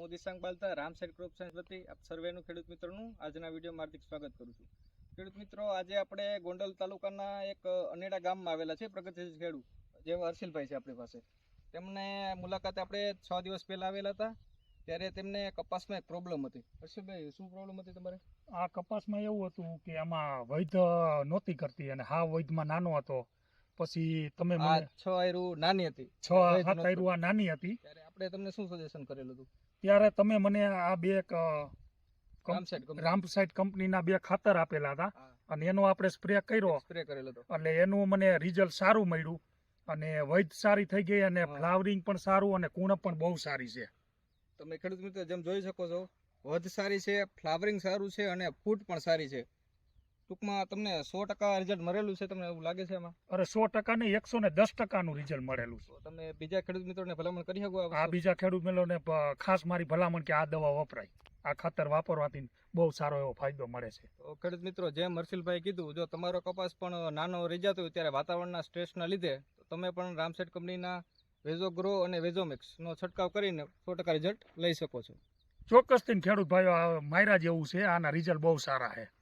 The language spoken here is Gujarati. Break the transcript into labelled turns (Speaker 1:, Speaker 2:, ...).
Speaker 1: હું Dishang Balta Ram side crop science વતી આપ સર્વેનું ખેડૂત મિત્રોનું આજના વિડીયોમાં હાર્દિક સ્વાગત કરું છું. ખેડૂત મિત્રો આજે આપણે ગોંડલ તાલુકાના એક અનેડા ગામમાં આવેલા છે પ્રગતિશીલ ખેડૂત જે હર્ષિલભાઈ છે આપણી પાસે. તેમને મુલાકાત આપણે છ દિવસ પહેલા આવેલા હતા ત્યારે તેમને કપાસમાં એક પ્રોબ્લેમ હતી. હર્ષિલભાઈ શું પ્રોબ્લેમ હતી તમારે?
Speaker 2: આ કપાસમાં એવું હતું કે આમાં વૈધ નહોતી કરતી અને હા વૈધમાં નાનો હતો. પછી તમે મને
Speaker 1: છ આયરું નાની હતી.
Speaker 2: છ
Speaker 1: સાત
Speaker 2: આયરું આ નાની હતી.
Speaker 1: આપણે તમને શું સજેશન કરેલું હતું?
Speaker 2: ત્યારે તમે મને આ બે
Speaker 1: રામ સાઈડ
Speaker 2: કંપનીના બે ખાતર આપેલા હતા. અને એનો આપણે સ્પ્રે કર્યો.
Speaker 1: સ્પ્રે કરેલો હતો.
Speaker 2: એટલે એનું મને રિઝલ્ટ સારું મળ્યું. અને વૈદ સારી થઈ ગઈ અને ફ્લાવરિંગ પણ સારું અને કુણપ પણ બહુ સારી છે.
Speaker 1: તમે ખેડૂત મિત્રો જેમ જોઈ શકો છો વધ સારી છે ફ્લાવરિંગ સારું છે અને ફૂટ પણ સારી છે. ટૂંકમાં તમને સો ટકા રિઝલ્ટ મળેલું છે તમને એવું લાગે છે એમાં?
Speaker 2: અરે સો ટકા ને એકસો ને દસ ટકાનું રિઝલ્ટ મળેલું છે.
Speaker 1: તમે બીજા ખેડૂત મિત્રોને ભલામણ કરી શકો આ
Speaker 2: બીજા ખેડૂત પ- ખાસ મારી ભલામણ કે આ દવા વપરાય. આ ખાતર વાપરવાથી બહુ સારો એવો ફાયદો મળે છે.
Speaker 1: તો ખેડૂત મિત્રો જેમ હર્ષિલભાઈ કીધું જો તમારો કપાસ પણ નાનો રહી જતો હોય ત્યારે વાતાવરણના સ્ટ્રેસના લીધે તમે પણ રામસેટ કંપનીના વેઝો ગ્રો અને વેઝોમિક્સનો છંટકાવ કરીને સો ટકા રિઝલ્ટ લઈ શકો છો.
Speaker 2: ચોક્કસથી ખેડૂત ભાઈઓ આ માયરા જેવું છે આના રિઝલ્ટ બહુ સારા છે.